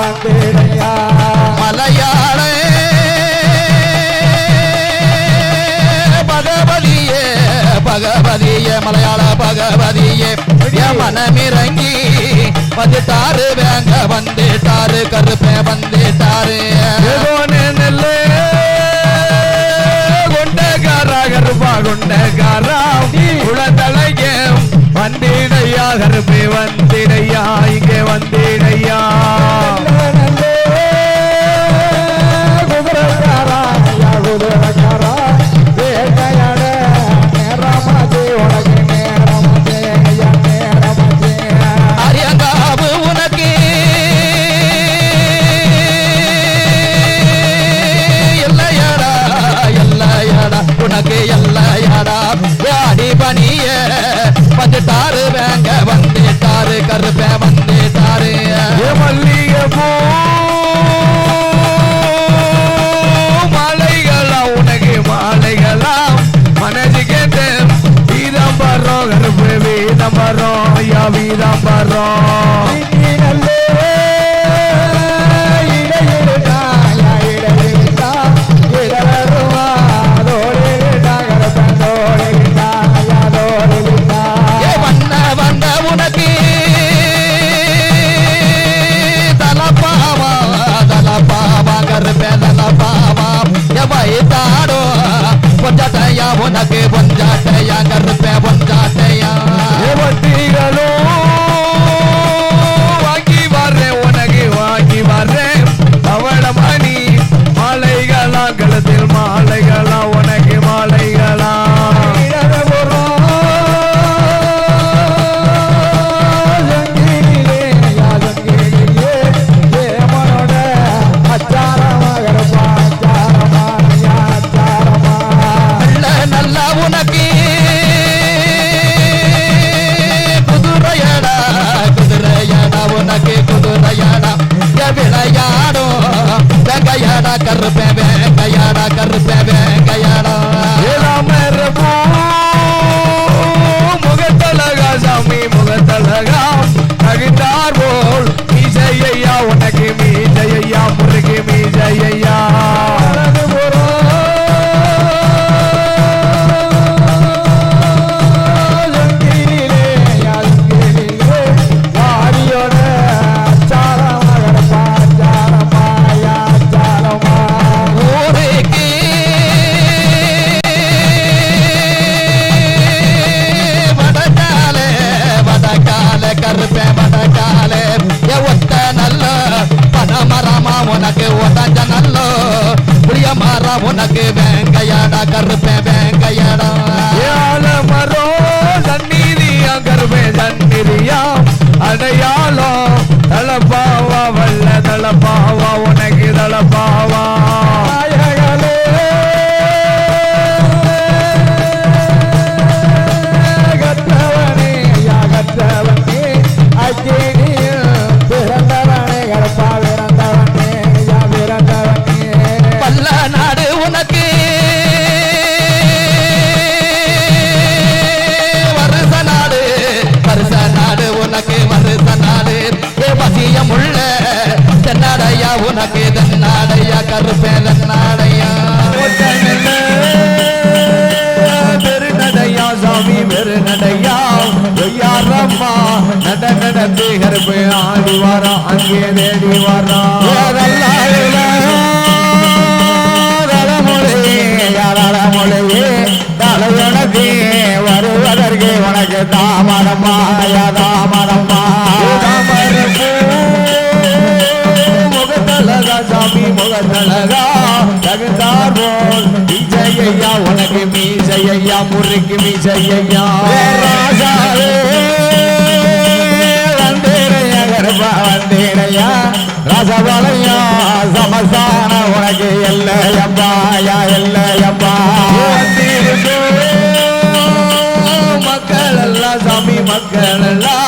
வந்தேடையா மலையாள பகவதியே மலையாள பகவதியே மனமிறங்கி வந்துட்டாரு வேங்க வந்துட்டாரு கருப்பே வந்துட்டாரு கருப்பா கொண்டக்காரா குளத்தலையே வந்தேடையா கருப்பே வந்தேடையா இங்கே வந்தேடையா வீதம் பரோம் ஐயா வீதம் பரோம் ஏ வண்ண வந்த உனக்கு. தலப்பாவா வெங்கையடா கருப்பே வெங்கையடா புளிய உனக்கு வேங்கையாடா கருப்பேன் வேங்கையாடா. மரோ சந்நிதியா கருப்பேன் சந்நிதியா அடையாளம் தலப்பாவா உனக்கு தென்னாடையா கருப்பே தென்னாடையா பெருநடையா சாமி பெருநடையா? ஒய்யாரம்மா நட நடந்து கருப்பு ஆடி வாரா. அங்கே தேடி வாரா. சாமி முகத்தலகா தகுந்தார் போல் மீசையா உனக்கு மீசையா முறுக்கு மீசையா ராஜாவே வந்தேரையா கருப்பா வந்தேரையா ரசபலையா சமஸ்தான உனக்கு எல்லையம்பாயா எல்லையம்பா. மக்கள் எல்லாம் சாமி மக்கள் எல்லாம்